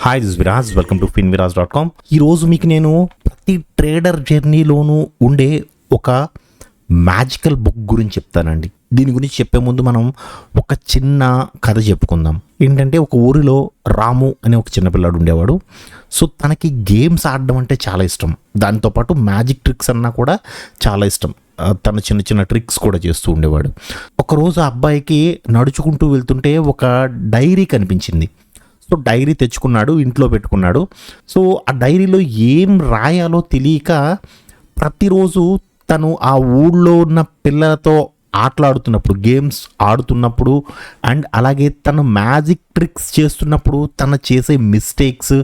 Hi this Viraj welcome to Fin Viraj dot com ఈరోజు మీకు నేను ప్రతి ట్రేడర్ జర్నీలోనూ ఉండే ఒక మ్యాజికల్ బుక్ గురించి చెప్తానండి. దీని గురించి చెప్పే ముందు మనం ఒక చిన్న కథ చెప్పుకుందాం. ఏంటంటే ఒక ఊరిలో రాము అనే ఒక చిన్నపిల్లాడు ఉండేవాడు. సో తనకి గేమ్స్ ఆడడం అంటే చాలా ఇష్టం. దాంతోపాటు మ్యాజిక్ ట్రిక్స్ అన్నా కూడా చాలా ఇష్టం. తన చిన్న చిన్న ట్రిక్స్ కూడా చేస్తూ ఉండేవాడు. ఒకరోజు ఆ అబ్బాయికి నడుచుకుంటూ వెళ్తుంటే ఒక డైరీ కనిపించింది. సో డైరీ తెచ్చుకున్నాడు ఇంట్లో పెట్టుకున్నాడు. సో ఆ డైరీలో ఏం రాయాలో తెలియక ప్రతిరోజు తను ఆ ఊళ్ళో ఉన్న పిల్లలతో ఆటలాడుతున్నప్పుడు గేమ్స్ ఆడుతున్నప్పుడు అండ్ అలాగే తను మ్యాజిక్ ట్రిక్స్ చేస్తున్నప్పుడు తను చేసే మిస్టేక్స్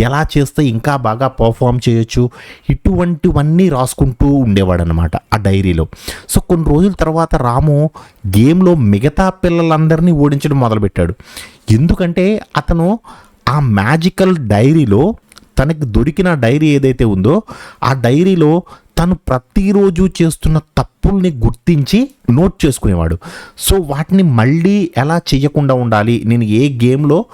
ఎలా చేస్తే ఇంకా బాగా పర్ఫామ్ చేయొచ్చు? ఇటువంటివన్నీ రాసుకుంటూ ఉండేవాడు అనమాట ఆ డైరీలో. సో కొన్ని రోజుల తర్వాత రాము గేమ్లో మిగతా పిల్లలందరినీ ఓడించడం మొదలుపెట్టాడు. ఎందుకంటే అతను ఆ మ్యాజికల్ డైరీలో తనకు దొరికిన డైరీ ఏదైతే ఉందో ఆ డైరీలో తను ప్రతిరోజు చేస్తున్న తప్పుల్ని గుర్తించి నోట్ చేసుకునేవాడు. సో వాటిని మళ్ళీ ఎలా చేయకుండా ఉండాలి? నేను ఏ గేమ్లో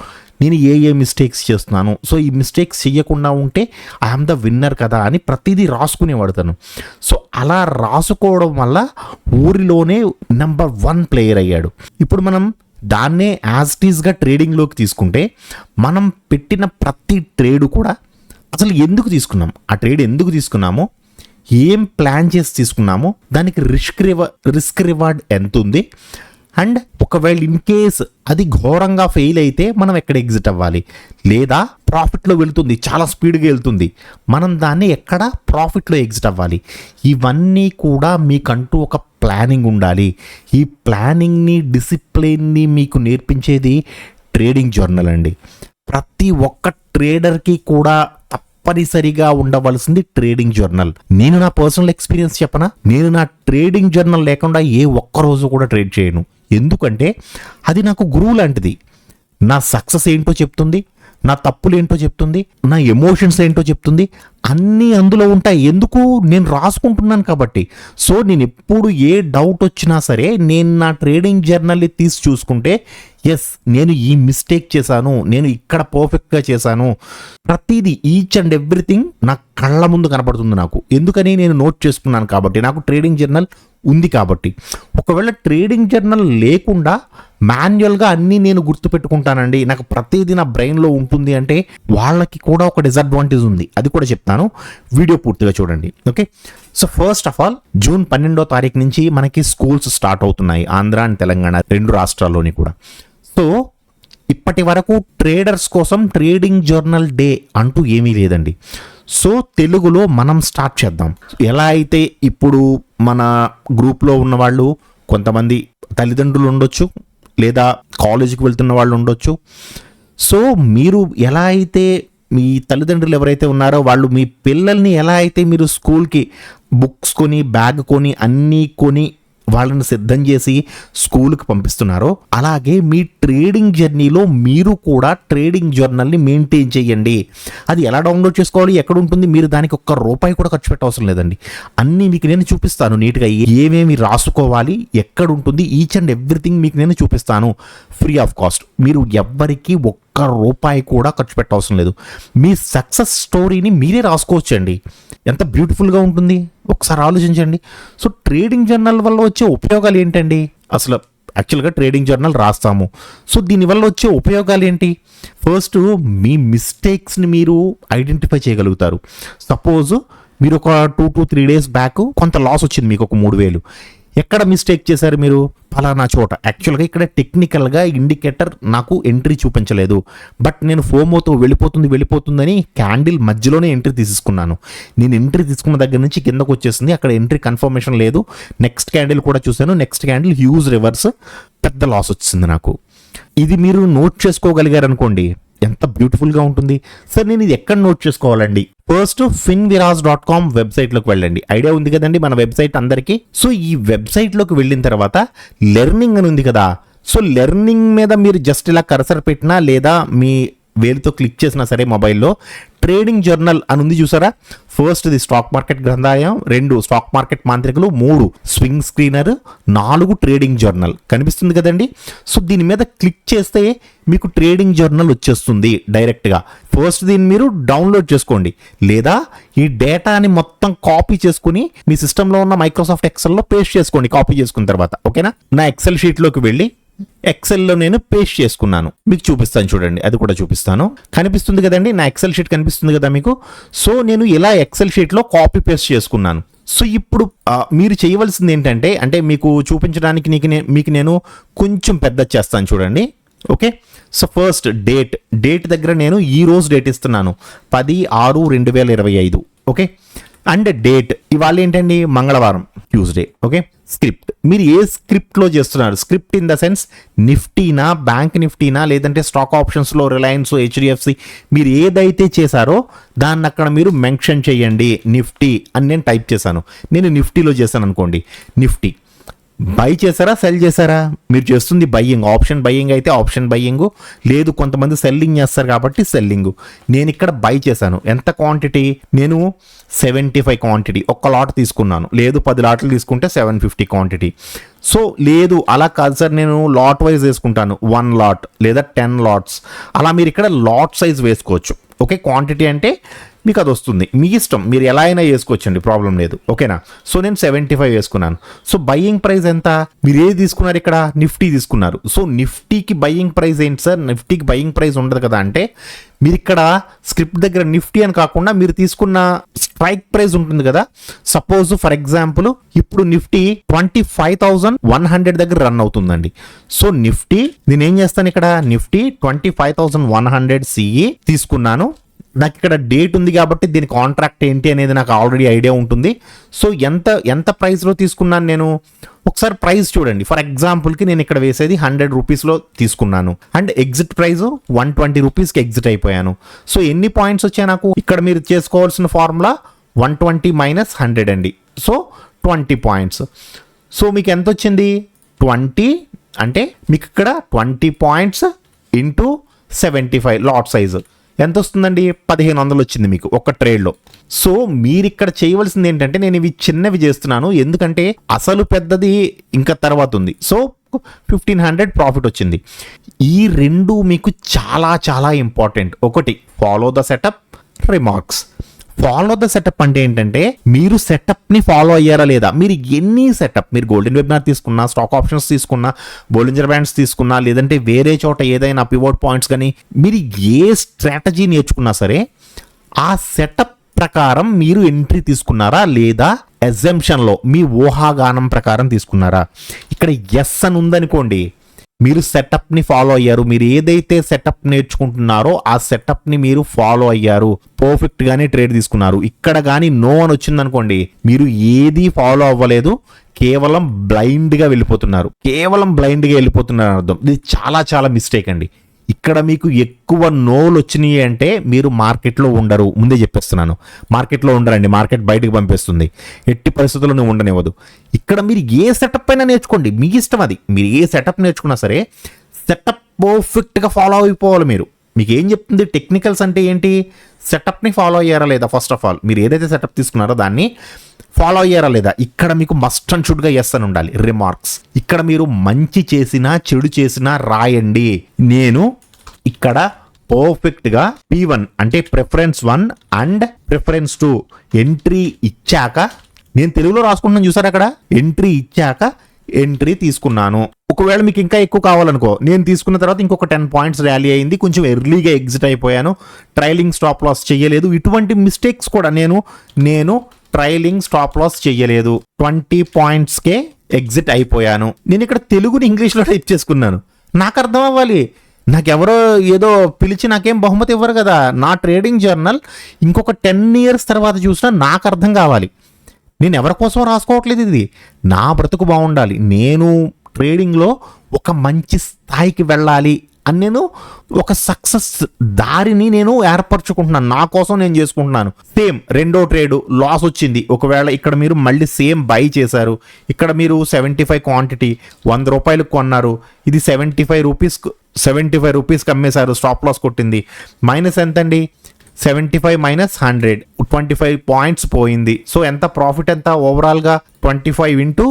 నేను ఏ ఏ మిస్టేక్స్ చేస్తున్నాను? సో ఈ మిస్టేక్స్ చేయకుండా ఉంటే ఐఎమ్ ద విన్నర్ కదా అని ప్రతిదీ రాసుకునేవాడు తను. సో అలా రాసుకోవడం వల్ల ఊరిలోనే నెంబర్ వన్ ప్లేయర్ అయ్యాడు. ఇప్పుడు మనం దాన్నే యాజ్ టీజ్గా ట్రేడింగ్లోకి తీసుకుంటే మనం పెట్టిన ప్రతి ట్రేడ్ కూడా అసలు ఎందుకు తీసుకున్నాం? ఆ ట్రేడ్ ఎందుకు తీసుకున్నామో? ఏం ప్లాన్ చేసి తీసుకున్నామో? దానికి రిస్క్ రివ రిస్క్ రివార్డ్ ఎంత ఉంది అండ్ ఒకవేళ ఇన్ కేస్ అది ఘోరంగా ఫెయిల్ అయితే మనం ఎక్కడ ఎగ్జిట్ అవ్వాలి? లేదా ప్రాఫిట్లో వెళుతుంది చాలా స్పీడ్గా వెళ్తుంది. మనం దాన్ని ఎక్కడ ప్రాఫిట్లో ఎగ్జిట్ అవ్వాలి? ఇవన్నీ కూడా మీకంటూ ఒక ప్లానింగ్ ఉండాలి. ఈ ప్లానింగ్ని డిసిప్లిన్ని మీకు నేర్పించేది ట్రేడింగ్ జర్నల్ అండి. ప్రతి ఒక్క ట్రేడర్కి కూడా తప్పనిసరిగా ఉండవలసింది ట్రేడింగ్ జర్నల్. నేను నా పర్సనల్ ఎక్స్పీరియన్స్ చెప్పనా? నేను నా ట్రేడింగ్ జర్నల్ లేకుండా ఏ ఒక్క రోజు కూడా ట్రేడ్ చేయను. ఎందుకంటే అది నాకు గురువు లాంటిది. నా సక్సెస్ ఏంటో చెప్తుంది నా తప్పులు ఏంటో చెప్తుంది నా ఎమోషన్స్ ఏంటో చెప్తుంది అన్నీ అందులో ఉంటాయి. ఎందుకు? నేను రాసుకుంటున్నాను కాబట్టి. సో నేను ఎప్పుడు ఏ డౌట్ వచ్చినా సరే నేను నా ట్రేడింగ్ జర్నల్ని తీసి చూసుకుంటే ఎస్ నేను ఈ మిస్టేక్ చేశాను నేను ఇక్కడ పర్ఫెక్ట్గా చేశాను. ప్రతిదీ ఈచ్ అండ్ ఎవ్రీథింగ్ నా కళ్ళ ముందు కనపడుతుంది నాకు. ఎందుకని నేను నోట్ చేసుకున్నాను కాబట్టి నాకు ట్రేడింగ్ జర్నల్ ఉంది కాబట్టి. ఒకవేళ ట్రేడింగ్ జర్నల్ లేకుండా మాన్యువల్గా అన్నీ నేను గుర్తుపెట్టుకుంటానండి నాకు ప్రతిదీ నా బ్రెయిన్లో ఉంటుంది అంటే వాళ్ళకి కూడా ఒక డిసడ్వాంటేజ్ ఉంది. అది కూడా చెప్తాను. వీడియో పూర్తిగా చూడండి. Okay so first of all June పన్నెండో తారీఖు నుంచి మనకి స్కూల్స్ స్టార్ట్ అవుతున్నాయి. ఆంధ్ర అండ్ తెలంగాణ రెండు రాష్ట్రాల్లోని కూడా. సో ఇప్పటి వరకు ట్రేడర్స్ కోసం ట్రేడింగ్ జర్నల్ డే అంటూ ఏమీ లేదండి. సో తెలుగులో మనం స్టార్ట్ చేద్దాం. ఎలా అయితే ఇప్పుడు మన గ్రూప్లో ఉన్న వాళ్ళు కొంతమంది తల్లిదండ్రులు ఉండొచ్చు లేదా కాలేజీకి వెళ్తున్న వాళ్ళు ఉండొచ్చు. సో మీరు ఎలా అయితే మీ తల్లిదండ్రులు ఎవరైతే ఉన్నారో వాళ్ళు మీ పిల్లల్ని ఎలా అయితే మీరు స్కూల్కి బుక్స్ కొని బ్యాగ్ కొని అన్నీ కొని వాళ్ళని సిద్ధం చేసి స్కూల్కి పంపిస్తున్నారో అలాగే మీ ట్రేడింగ్ జర్నీలో మీరు కూడా ట్రేడింగ్ జర్నల్ని మెయింటైన్ చేయండి. అది ఎలా డౌన్లోడ్ చేసుకోవాలి ఎక్కడ ఉంటుంది మీరు దానికి ఒక్క రూపాయి కూడా ఖర్చు పెట్టవసరం లేదండి. అన్నీ మీకు నేను చూపిస్తాను నీట్గా ఏమేమి రాసుకోవాలి ఎక్కడ ఉంటుంది ఈచ్ అండ్ ఎవ్రీథింగ్ మీకు నేను చూపిస్తాను. ఫ్రీ ఆఫ్ కాస్ట్ మీరు ఎవ్వరికీ ఒక్క ఒక్క రూపాయి కూడా ఖర్చు పెట్టవసరం లేదు. మీ సక్సెస్ స్టోరీని మీరే రాసుకోవచ్చండి. ఎంత బ్యూటిఫుల్గా ఉంటుంది? ఒకసారి ఆలోచించండి. సో ట్రేడింగ్ జర్నల్ వల్ల వచ్చే ఉపయోగాలు ఏంటండి? అసలు యాక్చువల్గా ట్రేడింగ్ జర్నల్ రాస్తాము. సో దీనివల్ల వచ్చే ఉపయోగాలు ఏంటి? ఫస్ట్ మీ మిస్టేక్స్ని మీరు ఐడెంటిఫై చేయగలుగుతారు. సపోజ్ మీరు ఒక two to three days back కొంత లాస్ వచ్చింది మీకు ఒక మూడు వేలు. ఎక్కడ మిస్టేక్ చేశారు మీరు? ఫలానా చోట. యాక్చువల్గా ఇక్కడ టెక్నికల్గా ఇండికేటర్ నాకు ఎంట్రీ చూపించలేదు. బట్ నేను ఫోమోతో వెళ్ళిపోతుంది వెళ్ళిపోతుందని క్యాండిల్ మధ్యలోనే ఎంట్రీ తీసుకున్నాను నేను ఎంట్రీ తీసుకున్న దగ్గర నుంచి కిందకు వచ్చేసింది. అక్కడ ఎంట్రీ కన్ఫర్మేషన్ లేదు. నెక్స్ట్ క్యాండిల్ కూడా చూశాను. నెక్స్ట్ క్యాండిల్ హ్యూజ్ రివర్స్ పెద్ద లాస్ వచ్చింది నాకు. ఇది మీరు నోట్ చేసుకోగలిగారు అనుకోండి ఎంత బ్యూటిఫుల్గా ఉంటుంది. సార్ నేను ఇది ఎక్కడ నోట్ చేసుకోవాలండి? First Fin Viraj dot com వెబ్సైట్లోకి వెళ్ళండి. ఐడియా ఉంది కదండి మన వెబ్సైట్ అందరికీ. సో ఈ వెబ్సైట్లోకి వెళ్ళిన తర్వాత లెర్నింగ్ అని ఉంది కదా. సో లెర్నింగ్ మీద మీరు జస్ట్ ఇలా కరసర్ పెట్టినా లేదా మీ వేలుతో క్లిక్ చేసినా సరే మొబైల్లో ట్రేడింగ్ జర్నల్ అని ఉంది చూసారా? ఫస్ట్ ది స్టాక్ మార్కెట్ గ్రంథాలయం రెండు స్టాక్ మార్కెట్ మాంత్రికులు మూడు స్వింగ్ స్క్రీనర్ నాలుగు ట్రేడింగ్ జర్నల్. కనిపిస్తుంది కదండి? సో దీని మీద క్లిక్ చేస్తే మీకు ట్రేడింగ్ జర్నల్ వచ్చేస్తుంది డైరెక్ట్గా. ఫస్ట్ దీన్ని మీరు డౌన్లోడ్ చేసుకోండి. లేదా ఈ డేటాని మొత్తం కాపీ చేసుకుని మీ సిస్టంలో ఉన్న మైక్రోసాఫ్ట్ ఎక్సెల్లో పేస్ట్ చేసుకోండి కాపీ చేసుకున్న తర్వాత. ఓకేనా? నా ఎక్సెల్ షీట్లోకి వెళ్ళి ఎక్సెల్లో నేను పేస్ట్ చేసుకున్నాను. మీకు చూపిస్తాను చూడండి అది కూడా చూపిస్తాను. కనిపిస్తుంది కదండి నా ఎక్సెల్ షీట్ కనిపిస్తుంది కదా మీకు? సో నేను ఇలా ఎక్సెల్ షీట్లో కాపీ పేస్ట్ చేసుకున్నాను. సో ఇప్పుడు మీరు చేయవలసింది ఏంటంటే అంటే మీకు చూపించడానికి నీకు నే- మీకు నేను కొంచెం పెద్ద చేస్తాను చూడండి. Okay? So first date date దగ్గర నేను ఈ రోజు డేట్ ఇస్తున్నాను. పది ఆరు రెండు వేల ఇరవై ఐదు. ఓకే? అండ్ డేట్ ఇవాళ ఏంటండి? మంగళవారం ట్యూస్డే ఓకే స్క్రిప్ట్ మీరు ఏ స్క్రిప్ట్లో చేస్తున్నారు? స్క్రిప్ట్ ఇన్ ద సెన్స్ నిఫ్టీనా బ్యాంక్ నిఫ్టీనా లేదంటే స్టాక్ ఆప్షన్స్లో రిలయన్స్ హెచ్డిఎఫ్సి మీరు ఏదైతే చేశారో దాన్ని అక్కడ మీరు మెన్షన్ చేయండి. నిఫ్టీ అని నేను టైప్ చేశాను. నేను నిఫ్టీలో చేశాను అనుకోండి. నిఫ్టీ. బై చేశారా? సెల్ చేశారా? మీరు చేస్తుంది బయ్యింగ్ ఆప్షన్ బయ్యింగ్ అయితే ఆప్షన్ బయ్యింగ్ లేదు కొంతమంది సెల్లింగ్ చేస్తారు కాబట్టి సెల్లింగ్ నేను ఇక్కడ బై చేశాను. ఎంత క్వాంటిటీ నేను సెవెంటీ ఫైవ్ క్వాంటిటీ ఒక్క లాట్ తీసుకున్నాను. లేదు పది లాట్లు తీసుకుంటే సెవెన్ ఫిఫ్టీ క్వాంటిటీ సో లేదు అలా కాదు సార్ నేను లాట్ వైజ్ వేసుకుంటాను. వన్ లాట్ లేదా టెన్ లాట్స్ అలా మీరు ఇక్కడ లాట్ సైజ్ వేసుకోవచ్చు. ఓకే క్వాంటిటీ అంటే మీకు అది వస్తుంది మీ ఇష్టం. మీరు ఎలా అయినా వేసుకోవచ్చండి. ప్రాబ్లం లేదు. ఓకేనా? సో నేను సెవెంటీ ఫైవ్ వేసుకున్నాను. సో బయ్యింగ్ ప్రైస్ ఎంత? మీరు ఏది తీసుకున్నారు ఇక్కడ? నిఫ్టీ తీసుకున్నారు. సో నిఫ్టీకి బయ్యింగ్ ప్రైస్ ఏంటి సార్? నిఫ్టీకి బయ్యింగ్ ప్రైస్ ఉండదు కదా అంటే మీరు ఇక్కడ స్క్రిప్ట్ దగ్గర నిఫ్టీ అని కాకుండా మీరు తీసుకున్న స్ట్రైక్ ప్రైస్ ఉంటుంది కదా? సపోజ్ ఫర్ ఎగ్జాంపుల్ ఇప్పుడు Nifty twenty five thousand one hundred దగ్గర రన్ అవుతుందండి. సో నిఫ్టీ నేను ఏం చేస్తాను ఇక్కడ? Nifty twenty five thousand one hundred CE తీసుకున్నాను. నాకు ఇక్కడ డేట్ ఉంది కాబట్టి దీని కాంట్రాక్ట్ ఏంటి అనేది నాకు ఆల్రెడీ ఐడియా ఉంటుంది. సో ఎంత ఎంత ప్రైస్లో తీసుకున్నాను నేను? ఒకసారి ప్రైస్ చూడండి. ఫర్ ఎగ్జాంపుల్కి నేను ఇక్కడ వేసేది హండ్రెడ్ రూపీస్లో తీసుకున్నాను. And exit price one twenty రూపీస్కి ఎగ్జిట్ అయిపోయాను. సో ఎన్ని పాయింట్స్ వచ్చాయి నాకు? ఇక్కడ మీరు చేసుకోవాల్సిన formula one twenty minus hundred అండి. సో ట్వంటీ పాయింట్స్ సో మీకు ఎంత వచ్చింది? ట్వంటీ అంటే మీకు ఇక్కడ twenty points into seventy five lot size ఎంత వస్తుందండి పదిహేను వందలు వచ్చింది మీకు ఒక ట్రేడ్లో. సో మీరు ఇక్కడ చేయవలసింది ఏంటంటే నేను ఇవి చిన్నవి చేస్తున్నాను. ఎందుకంటే అసలు పెద్దది ఇంకా తర్వాత ఉంది. సో ఫిఫ్టీన్ హండ్రెడ్ ప్రాఫిట్ వచ్చింది. ఈ రెండు మీకు చాలా చాలా ఇంపార్టెంట్. ఒకటి follow the setup remarks. Follow the setup అంటే ఏంటంటే మీరు సెటప్ని ఫాలో అయ్యారా లేదా? మీరు ఎన్ని సెటప్? మీరు గోల్డెన్ వెబినార్ తీసుకున్నా స్టాక్ ఆప్షన్స్ తీసుకున్నా బోలింజర్ బ్యాండ్స్ తీసుకున్నా లేదంటే వేరే చోట ఏదైనా పివోట్ పాయింట్స్ కానీ మీరు ఏ స్ట్రాటజీ నేర్చుకున్నా సరే ఆ సెటప్ ప్రకారం మీరు ఎంట్రీ తీసుకున్నారా లేదా? ఎగ్జంప్షన్లో మీ ఊహాగానం ప్రకారం తీసుకున్నారా? ఇక్కడ ఎస్ అని ఉందనుకోండి మీరు సెటప్ని ఫాలో అయ్యారు. మీరు ఏదైతే సెటప్ నేర్చుకుంటున్నారో ఆ సెటప్ని మీరు ఫాలో అయ్యారు. పర్ఫెక్ట్గానే ట్రేడ్ తీసుకున్నారు. ఇక్కడ కానీ నో అని వచ్చిందనుకోండి మీరు ఏది ఫాలో అవ్వలేదు. కేవలం బ్లైండ్గా వెళ్ళిపోతున్నారు. కేవలం బ్లైండ్గా వెళ్ళిపోతున్నారు అర్థం. ఇది చాలా చాలా మిస్టేక్ అండి. ఇక్కడ మీకు ఎక్కువ నోలు వచ్చినాయి అంటే మీరు మార్కెట్లో ఉండరు. ముందే చెప్పేస్తున్నాను. మార్కెట్లో ఉండరండి. మార్కెట్ బయటకు పంపిస్తుంది. ఎట్టి పరిస్థితుల్లో ఉండనివ్వదు. ఇక్కడ మీరు ఏ సెటప్ అయినా నేర్చుకోండి. మీ ఇష్టం అది. మీరు ఏ సెటప్ నేర్చుకున్నా సరే సెటప్ పర్ఫెక్ట్గా ఫాలో అయిపోవాలి మీరు. మీకు ఏం చెప్తుంది? టెక్నికల్స్ అంటే ఏంటి? సెటప్ని ఫాలో అయ్యారా లేదా? ఫస్ట్ ఆఫ్ ఆల్ మీరు ఏదైతే సెటప్ తీసుకున్నారో దాన్ని ఫాలో అయ్యారా లేదా? ఇక్కడ మీకు మస్ట్ అండ్ షుడ్గా ఎస్ అని ఉండాలి. రిమార్క్స్. ఇక్కడ మీరు మంచి చేసినా చెడు చేసినా రాయండి. నేను ఇక్కడ పర్ఫెక్ట్గా పీ వన్ అంటే preference one and preference two entry ఇచ్చాక నేను తెలుగులో రాసుకుంటున్నాను చూసారు అక్కడ? ఎంట్రీ ఇచ్చాక ఎంట్రీ తీసుకున్నాను. ఒకవేళ మీకు ఇంకా ఎక్కువ కావాలనుకో నేను తీసుకున్న తర్వాత ఇంకొక టెన్ పాయింట్స్ ర్యాలీ అయింది కొంచెం ఎర్లీగా ఎగ్జిట్ అయిపోయాను. ట్రైలింగ్ స్టాప్ లాస్ చేయలేదు ఇటువంటి మిస్టేక్స్ కూడా నేను నేను ట్రైలింగ్ స్టాప్ లాస్ చేయలేదు ట్వంటీ పాయింట్స్కే ఎగ్జిట్ అయిపోయాను. నేను ఇక్కడ తెలుగుని ఇంగ్లీష్లో టైప్ చేసుకున్నాను. నాకు అర్థం అవ్వాలి. నాకెవరో ఏదో పిలిచి నాకేం బహుమతి ఇవ్వరు కదా. నా ట్రేడింగ్ జర్నల్ ఇంకొక టెన్ ఇయర్స్ తర్వాత చూసినా నాకు అర్థం కావాలి. నేను ఎవరి కోసం రాసుకోవట్లేదు ఇది? నా బ్రతుకు బాగుండాలి. నేను ట్రేడింగ్లో ఒక మంచి స్థాయికి వెళ్ళాలి అని నేను ఒక సక్సెస్ దారిని నేను ఏర్పరచుకుంటున్నాను. నా కోసం నేను చేసుకుంటున్నాను. సేమ్ రెండో ట్రేడ్ లాస్ వచ్చింది. ఒకవేళ ఇక్కడ మీరు మళ్ళీ సేమ్ బై చేశారు. ఇక్కడ మీరు సెవెంటీ ఫైవ్ క్వాంటిటీ వంద రూపాయలకు కొన్నారు. ఇది seventy five rupees seventy five రూపీస్కి అమ్మేశారు. స్టాప్ లాస్ కొట్టింది. మైనస్ ఎంత అండి seventy five minus hundred twenty five points పోయింది. సో ఎంత ప్రాఫిట్ ఎంత ఓవరాల్గా twenty five into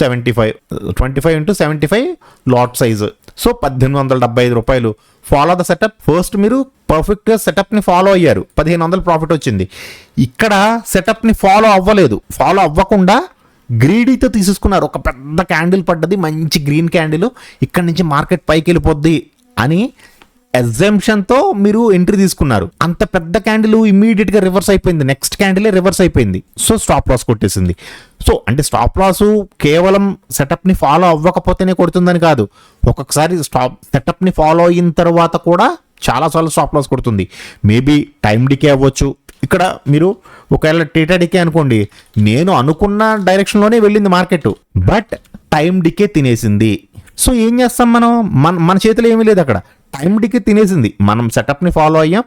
seventy five twenty five into seventy five lot size so పద్దెనిమిది వందల డెబ్బై ఐదు రూపాయలు. ఫాలో ద సెటప్ ఫస్ట్ మీరు పర్ఫెక్ట్గా సెటప్ని ఫాలో అయ్యారు. పదిహేను వందలు ప్రాఫిట్ వచ్చింది. ఇక్కడ సెటప్ని ఫాలో అవ్వలేదు. ఫాలో అవ్వకుండా గ్రీడీతో తీసుకున్నారు ఒక పెద్ద క్యాండిల్ పడ్డది. మంచి గ్రీన్ క్యాండిల్ ఇక్కడ నుంచి మార్కెట్ పైకి వెళ్ళిపోద్ది అని ఎగ్జంప్షన్తో మీరు ఎంట్రీ తీసుకున్నారు. అంత పెద్ద క్యాండిల్ ఇమీడియట్గా రివర్స్ అయిపోయింది. నెక్స్ట్ క్యాండిలే రివర్స్ అయిపోయింది. సో స్టాప్ లాస్ కొట్టేసింది. సో అంటే స్టాప్ లాస్ కేవలం సెటప్ని ఫాలో అవ్వకపోతేనే కొడుతుందని కాదు. ఒక్కొక్కసారి స్టాప్ సెటప్ని ఫాలో అయిన తర్వాత కూడా చాలాసార్లు స్టాప్ లాస్ కొడుతుంది. మేబీ టైం డికే అవ్వచ్చు. ఇక్కడ మీరు ఒకవేళ టీటా డికే అనుకోండి. నేను అనుకున్న డైరెక్షన్లోనే వెళ్ళింది మార్కెట్ బట్ టైం డికే తినేసింది. సో ఏం చేస్తాం మనం? మన మన చేతిలో ఏమీ లేదు అక్కడ. టైం తినేసింది. మనం సెటప్ని ఫాలో అయ్యాం.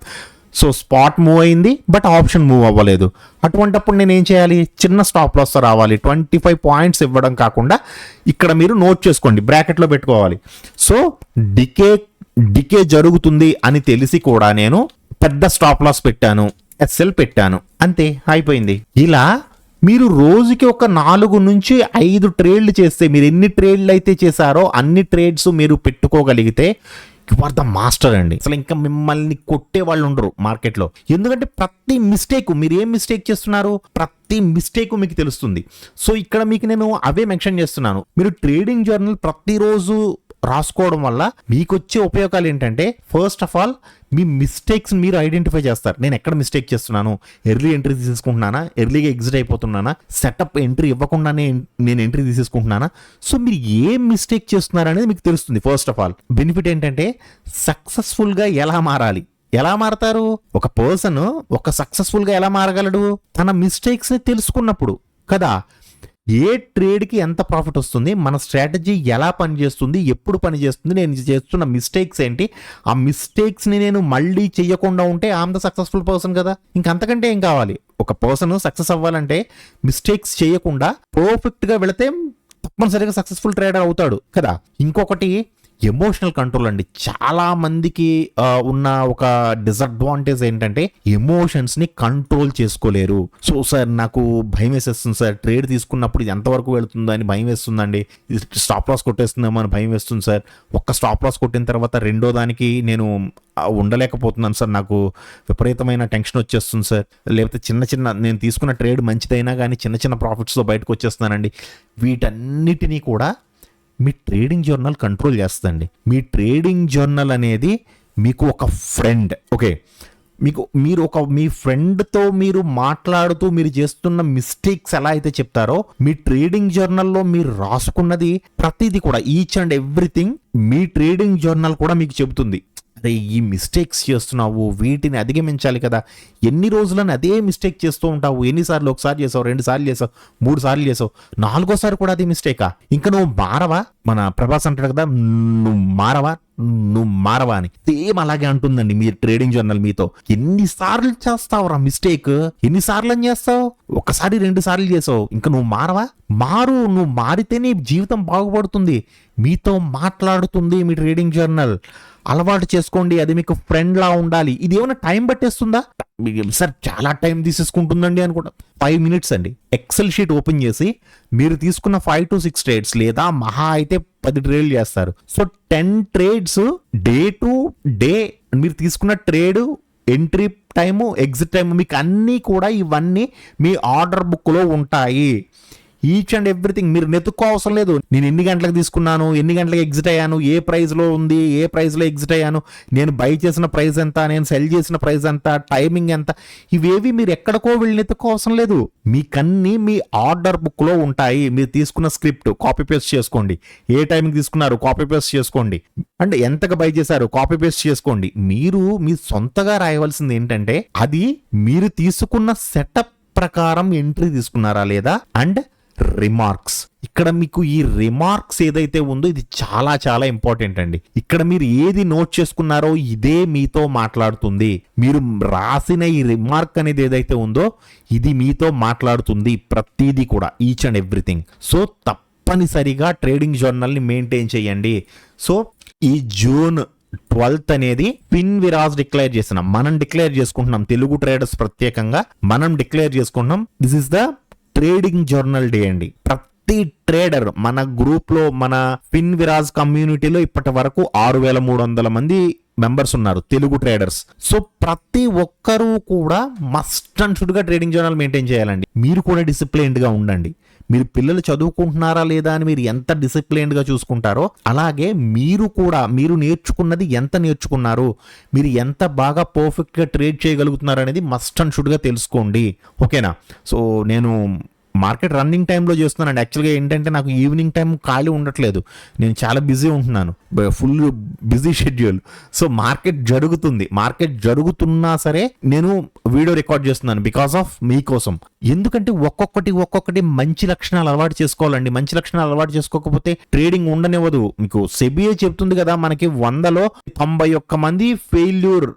సో స్పాట్ మూవ్ అయింది బట్ ఆప్షన్ మూవ్ అవ్వలేదు. అటువంటప్పుడు నేను ఏం చేయాలి? చిన్న స్టాప్ లాస్తో రావాలి. ట్వంటీ ఫైవ్ పాయింట్స్ ఇవ్వడం కాకుండా ఇక్కడ మీరు నోట్ చేసుకోండి బ్రాకెట్లో పెట్టుకోవాలి. సో డికే డికే జరుగుతుంది అని తెలిసి కూడా నేను పెద్ద స్టాప్ లాస్ పెట్టాను ఎస్ఎల్ పెట్టాను. అంతే అయిపోయింది. ఇలా మీరు రోజుకి ఒక నాలుగు నుంచి ఐదు ట్రేడ్లు చేస్తే మీరు ఎన్ని ట్రేడ్లు అయితే చేశారో అన్ని ట్రేడ్స్ మీరు పెట్టుకోగలిగితే యు ఆర్ ద మాస్టర్ అండి. అసలు ఇంకా మిమ్మల్ని కొట్టే వాళ్ళు ఉండరు మార్కెట్లో. ఎందుకంటే ప్రతి మిస్టేక్ మీరు ఏం మిస్టేక్ చేస్తున్నారు? ప్రతి మిస్టేక్ మీకు తెలుస్తుంది. సో ఇక్కడ మీకు నేను అవే మెన్షన్ చేస్తున్నాను. మీరు ట్రేడింగ్ జర్నల్ ప్రతిరోజు రాసుకోవడం వల్ల మీకు వచ్చే ఉపయోగాలు ఏంటంటే ఫస్ట్ ఆఫ్ ఆల్ మీ మిస్టేక్స్ మీరు ఐడెంటిఫై చేస్తారు. నేను ఎక్కడ మిస్టేక్ చేస్తున్నాను? ఎర్లీ ఎంట్రీ తీసుకుంటున్నానా ఎర్లీగా ఎగ్జిట్ అయిపోతున్నానా? సెటప్ ఎంట్రీ ఇవ్వకుండానే నేను ఎంట్రీ తీసేసుకుంటున్నానా? సో మీరు ఏం మిస్టేక్ చేస్తున్నారు అనేది మీకు తెలుస్తుంది ఫస్ట్ ఆఫ్ ఆల్ బెనిఫిట్ ఏంటంటే సక్సెస్ఫుల్గా ఎలా మారాలి? ఎలా మారతారు? ఒక పర్సన్ ఒక సక్సెస్ఫుల్గా ఎలా మారగలడు? తన మిస్టేక్స్ని తెలుసుకున్నప్పుడు కదా? ఏ ట్రేడ్కి ఎంత ప్రాఫిట్ వస్తుంది మన స్ట్రాటజీ ఎలా పనిచేస్తుంది ఎప్పుడు పనిచేస్తుంది నేను చేస్తున్న మిస్టేక్స్ ఏంటి ఆ మిస్టేక్స్ని నేను మళ్ళీ చేయకుండా ఉంటే ఆమ్ ద సక్సెస్ఫుల్ పర్సన్ కదా. ఇంకంతకంటే ఏం కావాలి? ఒక పర్సన్ సక్సెస్ అవ్వాలంటే మిస్టేక్స్ చేయకుండా పర్ఫెక్ట్గా వెళితే తప్పనిసరిగా సక్సెస్ఫుల్ ట్రేడర్ అవుతాడు కదా. ఇంకొకటి ఎమోషనల్ కంట్రోల్ అండి. చాలా మందికి ఉన్న ఒక డిసడ్వాంటేజ్ ఏంటంటే ఎమోషన్స్ని కంట్రోల్ చేసుకోలేరు. సో సార్ నాకు భయం వేసేస్తుంది సార్. ట్రేడ్ తీసుకున్నప్పుడు ఇది ఎంతవరకు వెళుతుందో అని భయం వేస్తుందండి. స్టాప్ లాస్ కొట్టేస్తుందేమో అని భయం వేస్తుంది సార్. ఒక్క స్టాప్ లాస్ కొట్టిన తర్వాత రెండో దానికి నేను ఉండలేకపోతున్నాను సార్. నాకు విపరీతమైన టెన్షన్ వచ్చేస్తుంది సార్. లేకపోతే చిన్న చిన్న నేను తీసుకున్న ట్రేడ్ మంచిదైనా కానీ చిన్న చిన్న ప్రాఫిట్స్తో బయటకు వచ్చేస్తున్నానండి. వీటన్నిటినీ కూడా మీ ట్రేడింగ్ జర్నల్ కంట్రోల్ చేస్తుందండి మీ ట్రేడింగ్ జర్నల్ అనేది మీకు ఒక ఫ్రెండ్ ఓకే మీకు మీరు ఒక మీ ఫ్రెండ్తో మీరు మాట్లాడుతూ మీరు చేస్తున్న మిస్టేక్స్ ఎలా అయితే చెప్తారో మీ ట్రేడింగ్ జర్నల్లో మీరు రాసుకున్నది ప్రతిదీ కూడా ఈచ్ అండ్ ఎవ్రీథింగ్ మీ ట్రేడింగ్ జర్నల్ కూడా మీకు చెబుతుంది. అదే ఈ మిస్టేక్స్ చేస్తున్నావు వీటిని అధిగమించాలి కదా. ఎన్ని రోజులని అదే మిస్టేక్ చేస్తూ ఉంటావు? ఎన్నిసార్లు ఒకసారి చేసావు రెండు సార్లు చేసావు మూడు సార్లు చేసావు నాలుగోసారి కూడా అదే మిస్టేకా ఇంకా నువ్వు మారవా? మన ప్రభాస్ అంటాడు కదా నువ్వు మారవా? నువ్వు మారవా అని. సేమ్ అలాగే అంటుందండి మీ ట్రేడింగ్ జర్నల్ మీతో. ఎన్నిసార్లు చేస్తావురా మిస్టేక్ ఎన్నిసార్లు అని చేస్తావు? ఒకసారి రెండు సార్లు చేసావు. ఇంకా నువ్వు మారవా? మారు. నువ్వు మారితే నీ జీవితం బాగుపడుతుంది. మీతో మాట్లాడుతుంది మీ ట్రేడింగ్ జర్నల్ అలవాటు చేసుకోండి అది మీకు ఫ్రెండ్ లా ఉండాలి. ఇది ఏమైనా టైం పట్టేస్తుందా? మీకు సార్ చాలా టైం తీసేసుకుంటుందండి అనుకుంటా. ఫైవ్ మినిట్స్ అండి. ఎక్సెల్ షీట్ ఓపెన్ చేసి మీరు తీసుకున్న ఫైవ్ టు సిక్స్ ట్రేడ్స్ లేదా మహా అయితే పది ట్రేడ్లు చేస్తారు. So ten trades day to day మీరు తీసుకున్న trade entry time exit time మీకు అన్నీ కూడా ఇవన్నీ మీ ఆర్డర్ బుక్లో ఉంటాయి. ఈచ్ అండ్ ఎవ్రీథింగ్ మీరు నెతుక్కో అవసరం లేదు. నేను ఎన్ని గంటలకు తీసుకున్నాను? ఎన్ని గంటలకు ఎగ్జిట్ అయ్యాను? ఏ ప్రైస్లో ఉంది? ఏ ప్రైస్లో ఎగ్జిట్ అయ్యాను? నేను బై చేసిన ప్రైస్ ఎంత? నేను సెల్ చేసిన ప్రైస్ ఎంత? టైమింగ్ ఎంత? ఇవేవి మీరు ఎక్కడికో వెళ్ళి నెతుక్కో అవసరం లేదు. మీకన్నీ మీ ఆర్డర్ బుక్లో ఉంటాయి. మీరు తీసుకున్న స్క్రిప్ట్ కాపీ పేస్ట్ చేసుకోండి. ఏ టైంకి తీసుకున్నారు? కాపీ పేస్ట్ చేసుకోండి. అండ్ ఎంతగా బై చేశారు? కాపీ పేస్ట్ చేసుకోండి. మీరు మీ సొంతగా రాయవలసింది ఏంటంటే అది మీరు తీసుకున్న సెటప్ ప్రకారం ఎంట్రీ తీసుకున్నారా లేదా? అండ్ రిమార్క్స్ ఇక్కడ మీకు ఈ రిమార్క్స్ ఏదైతే ఉందో ఇది చాలా చాలా ఇంపార్టెంట్ అండి. ఇక్కడ మీరు ఏది నోట్ చేసుకున్నారో ఇదే మీతో మాట్లాడుతుంది. మీరు రాసిన ఈ రిమార్క్ అనేది ఏదైతే ఉందో ఇది మీతో మాట్లాడుతుంది ప్రతిదీ కూడా ఈచ్ అండ్ ఎవ్రీథింగ్ సో తప్పనిసరిగా ట్రేడింగ్ జర్నల్ని మెయింటైన్ చేయండి. సో ఈ జూన్ ట్వెల్త్ అనేది పిన్ విరాజ్ డిక్లేర్ చేస్తున్నాం మనం డిక్లేర్ చేసుకుంటున్నాం తెలుగు ట్రేడర్స్ ప్రత్యేకంగా మనం డిక్లేర్ చేసుకుంటున్నాం this is the trading journal day అండి. ప్రతి ట్రేడర్ మన గ్రూప్లో మన ఫిన్ విరాజ్ కమ్యూనిటీలో ఇప్పటి వరకు ఆరు వేల మూడు వందల మంది మెంబర్స్ ఉన్నారు తెలుగు ట్రేడర్స్. సో ప్రతి ఒక్కరూ కూడా మస్ట్ అండ్ షుడ్గా ట్రేడింగ్ జర్నల్ మెయింటైన్ చేయాలండి. మీరు కూడా డిసిప్లైన్గా ఉండండి. మీరు పిల్లలు చదువుకుంటున్నారా లేదా అని మీరు ఎంత డిసిప్లైన్డ్గా చూసుకుంటారో అలాగే మీరు కూడా మీరు నేర్చుకున్నది ఎంత నేర్చుకున్నారు మీరు ఎంత బాగా పర్ఫెక్ట్గా ట్రేడ్ చేయగలుగుతున్నారు అనేది మస్ట్ అండ్ షుడ్గా తెలుసుకోండి. ఓకేనా సో నేను మార్కెట్ రన్నింగ్ టైంలో చేస్తున్నాను యాక్చువల్గా ఏంటంటే నాకు ఈవినింగ్ టైం ఖాళీ ఉండట్లేదు. నేను చాలా బిజీ ఉంటున్నాను. Full busy schedule. So market జరుగుతుంది. మార్కెట్ జరుగుతున్నా సరే నేను వీడియో రికార్డ్ చేస్తున్నాను బికాస్ ఆఫ్ మీకోసం ఎందుకంటే ఒక్కొక్కటి ఒక్కొక్కటి మంచి లక్షణాలు అలవాటు చేసుకోవాలండి. మంచి లక్షణాలు అలవాటు చేసుకోకపోతే ట్రేడింగ్ ఉండనివ్వదు. మీకు సెబియే చెప్తుంది కదా మనకి వందలో తొంభై ఒక్క మంది ఫెయిల్యూర్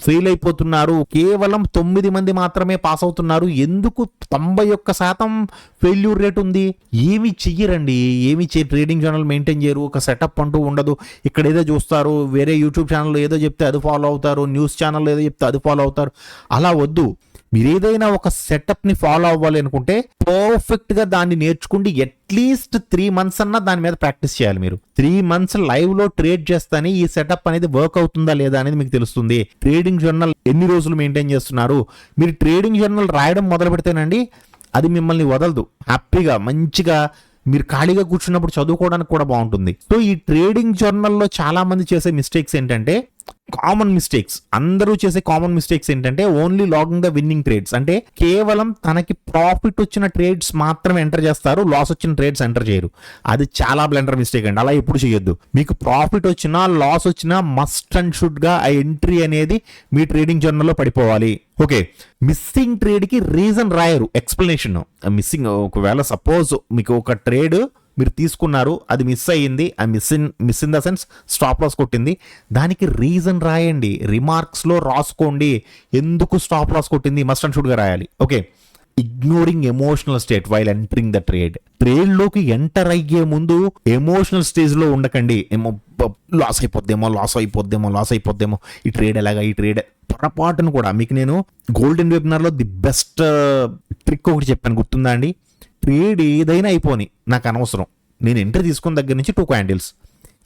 ఫెయిల్ అయిపోతున్నారు. కేవలం తొమ్మిది మంది మాత్రమే పాస్ అవుతున్నారు. ఎందుకు తొంభై ఒక్క శాతం ఫెయిల్యూర్ రేట్ ఉంది? ఏమి చెయ్యరండి? ఏమి చే ట్రేడింగ్ ఛానల్ మెయింటైన్ చేయరు. ఒక సెటప్ అంటూ ఉండదు. ఇక్కడ ఏదో చూస్తారు. వేరే యూట్యూబ్ ఛానల్ ఏదో చెప్తే అది ఫాలో అవుతారు. న్యూస్ ఛానల్ ఏదో చెప్తే అది ఫాలో అవుతారు. అలా వద్దు. మీరు ఏదైనా ఒక సెటప్ని ఫాలో అవ్వాలి అనుకుంటే పర్ఫెక్ట్గా దాన్ని నేర్చుకుంటే అట్లీస్ట్ త్రీ మంత్స్ అన్నా దాని మీద ప్రాక్టీస్ చేయాలి మీరు. త్రీ మంత్స్ లైవ్లో ట్రేడ్ చేస్తానే ఈ సెటప్ అనేది వర్క్ అవుతుందా లేదా అనేది మీకు తెలుస్తుంది. ట్రేడింగ్ జర్నల్ ఎన్ని రోజులు మెయింటైన్ చేస్తున్నారు? మీరు ట్రేడింగ్ జర్నల్ రాయడం మొదలు పెడితేనండి అది మిమ్మల్ని వదలదు. హ్యాపీగా మంచిగా మీరు ఖాళీగా కూర్చున్నప్పుడు చదువుకోవడానికి కూడా బాగుంటుంది. సో ఈ ట్రేడింగ్ జర్నల్లో చాలా మంది చేసే మిస్టేక్స్ ఏంటంటే కామన్ మిస్టేక్స్ అందరూ చేసే కామన్ మిస్టేక్స్ ఏంటంటే only logging the winning trades అంటే కేవలం తనకి ప్రాఫిట్ వచ్చిన ట్రేడ్స్ మాత్రమే ఎంటర్ చేస్తారు లాస్ వచ్చిన ట్రేడ్స్ ఎంటర్ చేయరు. అది చాలా బ్లెండర్ మిస్టేక్ అండి. అలా ఎప్పుడు చేయొద్దు. మీకు ప్రాఫిట్ వచ్చినా లాస్ వచ్చినా మస్ట్ అండ్ షుడ్గా ఆ ఎంట్రీ అనేది మీ ట్రేడింగ్ జర్నల్లో పడిపోవాలి. ఓకే మిస్సింగ్ ట్రేడ్కి రీజన్ రాయరు. ఎక్స్ప్లెనేషన్ మిస్సింగ్ ఒకవేళ సపోజ్ మీకు ఒక ట్రేడ్ మీరు తీసుకున్నారు అది మిస్ అయ్యింది ఆ miss in miss in the sense stop loss కొట్టింది. దానికి రీజన్ రాయండి రిమార్క్స్లో రాసుకోండి. ఎందుకు స్టాప్ లాస్ కొట్టింది? మస్ట్ అండ్ షుడ్గా రాయాలి. Okay ignoring emotional state while entering the trade ట్రేడ్లోకి enter అయ్యే ముందు ఎమోషనల్ స్టేజ్లో ఉండకండి. ఏమో లాస్ అయిపోద్దేమో లాస్ అయిపోద్దేమో లాస్ అయిపోద్దేమో. ఈ ట్రేడ్ ఎలాగా ఈ ట్రేడ్ పొరపాటును కూడా. మీకు నేను గోల్డెన్ వెబినార్లో ది బెస్ట్ ట్రిక్ ఒకటి చెప్పాను. గుర్తుందా అండి? ట్రేడ్ ఏదైనా అయిపోని. నాకు అనవసరం. నేను ఎంట్రీ తీసుకున్న దగ్గర నుంచి టూ క్యాండిల్స్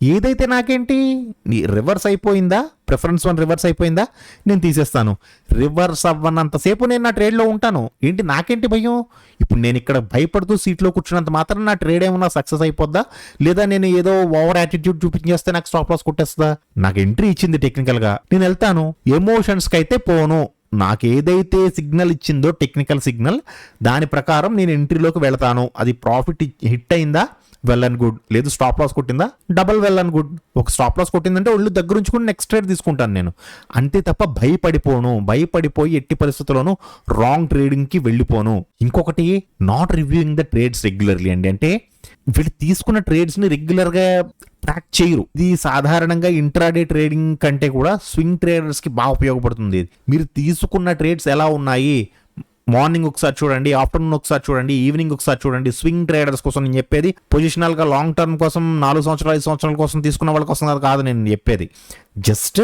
ఏదైతే నాకేంటి? నీ రివర్స్ అయిపోయిందా? ప్రిఫరెన్స్ వన్ రివర్స్ అయిపోయిందా? నేను తీసేస్తాను. రివర్స్ అవ్వనంతసేపు నేను నా ట్రేడ్లో ఉంటాను. ఏంటి నాకేంటి భయం? ఇప్పుడు నేను ఇక్కడ భయపడుతూ సీట్లో కూర్చున్నంత మాత్రం నా ట్రేడ్ ఏమన్నా సక్సెస్ అయిపోద్దా? లేదా నేను ఏదో ఓవర్ యాటిట్యూడ్ చూపించేస్తే నాకు స్టాప్ లాస్ కొట్టేస్తుందా? నాకు ఎంట్రీ ఇచ్చింది టెక్నికల్గా నేను వెళ్తాను. ఎమోషన్స్కి అయితే పోను. నాకు ఏదైతే సిగ్నల్ ఇచ్చిందో టెక్నికల్ సిగ్నల్ దాని ప్రకారం నేను ఎంట్రీలోకి వెళతాను. అది ప్రాఫిట్ హిట్ అయిందా? Well and good. లేదు స్టాప్ లాస్ కొట్టిందా? Double well and good. ఒక స్టాప్ లాస్ కొట్టిందంటే ఒళ్ళు దగ్గర ఉంచుకుని నెక్స్ట్ ట్రేడ్ తీసుకుంటాను నేను. అంతే తప్ప భయపడిపోను. భయపడిపోయి ఎట్టి పరిస్థితుల్లోనూ రాంగ్ ట్రేడింగ్కి వెళ్ళిపోను. ఇంకొకటి not reviewing the trades regularly అండి. అంటే వీళ్ళు తీసుకున్న ట్రేడ్స్ని రెగ్యులర్గా ట్రాక్ చేయరు. ఇది సాధారణంగా ఇంట్రాడే ట్రేడింగ్ కంటే కూడా స్వింగ్ ట్రేడర్స్కి బాగా ఉపయోగపడుతుంది. ఇది. మీరు తీసుకున్న ట్రేడ్స్ ఎలా ఉన్నాయి? మార్నింగ్ ఒకసారి చూడండి ఆఫ్టర్నూన్ ఒకసారి చూడండి ఈవినింగ్ ఒకసారి చూడండి స్వింగ్ ట్రేడర్స్ కోసం నేను చెప్పేది. పొజిషనల్గా లాంగ్ టర్మ్ కోసం నాలుగు సంవత్సరాలు ఐదు సంవత్సరాల కోసం తీసుకున్న వాళ్ళ కోసం కాదు నేను చెప్పేది. జస్ట్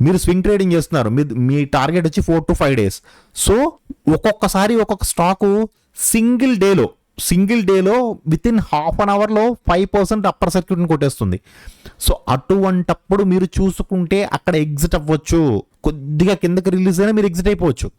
మీరు స్వింగ్ ట్రేడింగ్ చేస్తున్నారు. మీ మీ టార్గెట్ వచ్చి four to five days so ఒక్కొక్కసారి ఒక్కొక్క స్టాకు సింగిల్ డేలో సింగిల్ డేలో విత్ ఇన్ హాఫ్ అన్ అవర్లో ఫైవ్ పర్సెంట్ అప్పర్ సర్క్యూట్ని కొట్టేస్తుంది. సో అటువంటప్పుడు మీరు చూసుకుంటే అక్కడ ఎగ్జిట్ అవ్వచ్చు. కొద్దిగా కిందకి రిలీజ్ అయినా మీరు ఎగ్జిట్ అయిపోవచ్చు.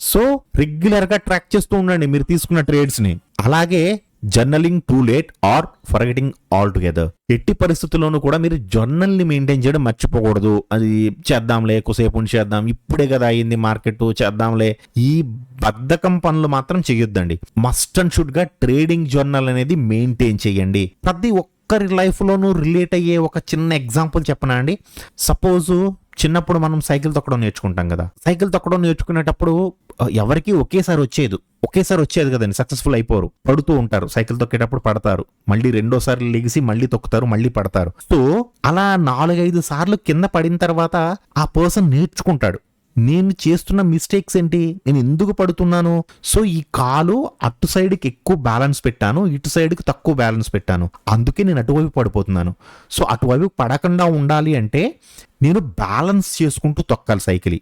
సో రెగ్యులర్గా ట్రాక్ చేస్తూ ఉండండి మీరు తీసుకున్న ట్రేడ్స్ని. అలాగే journaling too late or forgetting altogether. ఎట్టి పరిస్థితుల్లోనూ కూడా మీరు జర్నల్ని మెయింటైన్ చేయడం మర్చిపోకూడదు. అది చేద్దాంలే ఎక్కువసేపు చేద్దాం. ఇప్పుడే కదా అయింది మార్కెట్ చేద్దాంలే. ఈ బద్ధకం పనులు మాత్రం చేయొద్దండి మస్ట్ అండ్ షుడ్గా ట్రేడింగ్ జర్నల్ అనేది మెయింటైన్ చేయండి ప్రతి ఒక్కరి లైఫ్లోనూ రిలేట్ అయ్యే ఒక చిన్న ఎగ్జాంపుల్ చెప్పనా అండి? సపోజు చిన్నప్పుడు మనం సైకిల్ తొక్కడం నేర్చుకుంటాం కదా. సైకిల్ తొక్కడం నేర్చుకునేటప్పుడు ఎవరికి ఒకేసారి వచ్చేది ఒకేసారి వచ్చేది కదండి. సక్సెస్ఫుల్ అయిపోరు. పడుతూ ఉంటారు. సైకిల్ తొక్కేటప్పుడు పడతారు. మళ్ళీ రెండోసారి లెగిసి మళ్ళీ తొక్కుతారు మళ్ళీ పడతారు. సో అలా నాలుగైదు సార్లు కింద పడిన తర్వాత ఆ పర్సన్ నేర్చుకుంటాడు. నేను చేస్తున్న మిస్టేక్స్ ఏంటి? నేను ఎందుకు పడుతున్నాను? సో ఈ కాలు అటు సైడ్కి ఎక్కువ బ్యాలెన్స్ పెట్టాను ఇటు సైడ్కి తక్కువ బ్యాలెన్స్ పెట్టాను. అందుకే నేను అటువైపు పడిపోతున్నాను. సో అటువైపు పడకుండా ఉండాలి అంటే నేను బ్యాలెన్స్ చేసుకుంటూ తొక్కాలి సైకిల్.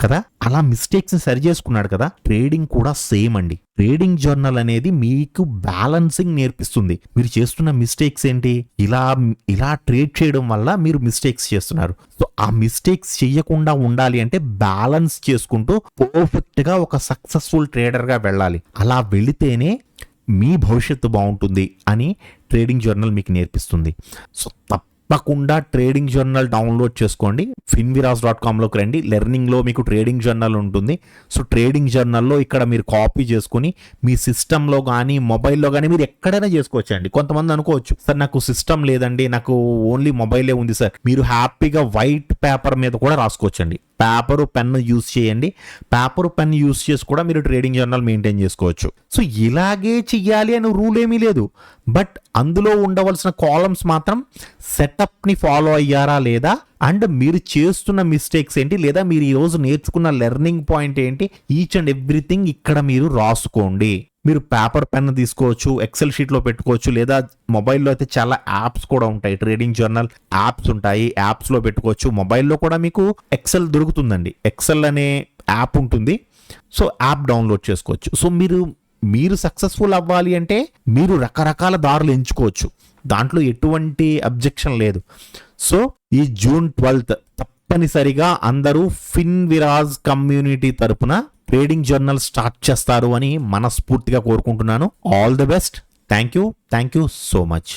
కదా? అలా మిస్టేక్స్ని సరి చేసుకున్నాడు కదా? ట్రేడింగ్ కూడా సేమ్ అండి. ట్రేడింగ్ జర్నల్ అనేది మీకు బ్యాలెన్సింగ్ నేర్పిస్తుంది. మీరు చేస్తున్న మిస్టేక్స్ ఏంటి? ఇలా ఇలా ట్రేడ్ చేయడం వల్ల మీరు మిస్టేక్స్ చేస్తున్నారు. సో ఆ మిస్టేక్స్ చేయకుండా ఉండాలి అంటే బ్యాలెన్స్ చేసుకుంటూ పర్ఫెక్ట్గా ఒక సక్సెస్ఫుల్ ట్రేడర్గా వెళ్ళాలి. అలా వెళితేనే మీ భవిష్యత్తు బాగుంటుంది అని ట్రేడింగ్ జర్నల్ మీకు నేర్పిస్తుంది. సో తప్పకుండా ట్రేడింగ్ జర్నల్ డౌన్లోడ్ చేసుకోండి. ఫిన్విరాస్ డాట్ కామ్లోకి రండి. లెర్నింగ్లో మీకు ట్రేడింగ్ జర్నల్ ఉంటుంది. సో ట్రేడింగ్ జర్నల్లో ఇక్కడ మీరు కాపీ చేసుకుని మీ సిస్టంలో కానీ మొబైల్లో కానీ మీరు ఎక్కడైనా చేసుకోవచ్చు అండి కొంతమంది అనుకోవచ్చు సార్ నాకు సిస్టమ్ లేదండి. నాకు ఓన్లీ మొబైలే ఉంది సార్. మీరు హ్యాపీగా వైట్ పేపర్ మీద కూడా రాసుకోవచ్చండి. పేపరు పెన్ యూస్ చేయండి. పేపర్ పెన్ యూస్ చేసి కూడా మీరు ట్రేడింగ్ జర్నల్ మెయింటైన్ చేసుకోవచ్చు. సో ఇలాగే చెయ్యాలి అని రూల్ ఏమీ లేదు. బట్ అందులో ఉండవలసిన కాలమ్స్ మాత్రం సెటప్ని ఫాలో అయ్యారా లేదా? అండ్ మీరు చేస్తున్న మిస్టేక్స్ ఏంటి? లేదా మీరు ఈరోజు రోజు నేర్చుకున్న లెర్నింగ్ పాయింట్ ఏంటి? ఈచ్ అండ్ ఎవ్రీథింగ్ ఇక్కడ మీరు రాసుకోండి. మీరు పేపర్ పెన్ తీసుకోవచ్చు ఎక్సెల్ షీట్లో పెట్టుకోవచ్చు లేదా మొబైల్లో అయితే చాలా యాప్స్ కూడా ఉంటాయి. ట్రేడింగ్ జర్నల్ యాప్స్ ఉంటాయి. యాప్స్లో పెట్టుకోవచ్చు. మొబైల్లో కూడా మీకు ఎక్సెల్ దొరుకుతుందండి. ఎక్సెల్ అనే యాప్ ఉంటుంది. సో యాప్ డౌన్లోడ్ చేసుకోవచ్చు. సో మీరు మీరు సక్సెస్ఫుల్ అవ్వాలి అంటే మీరు రకరకాల దారులు ఎంచుకోవచ్చు. దాంట్లో ఎటువంటి అబ్జెక్షన్ లేదు. సో ఈ జూన్ ట్వెల్త్ తప్పనిసరిగా అందరూ ఫిన్ విరాజ్ కమ్యూనిటీ తరపున ట్రేడింగ్ జర్నల్ స్టార్ట్ చేస్తారు అని మనస్ఫూర్తిగా కోరుకుంటున్నాను. All the best thank you thank you so much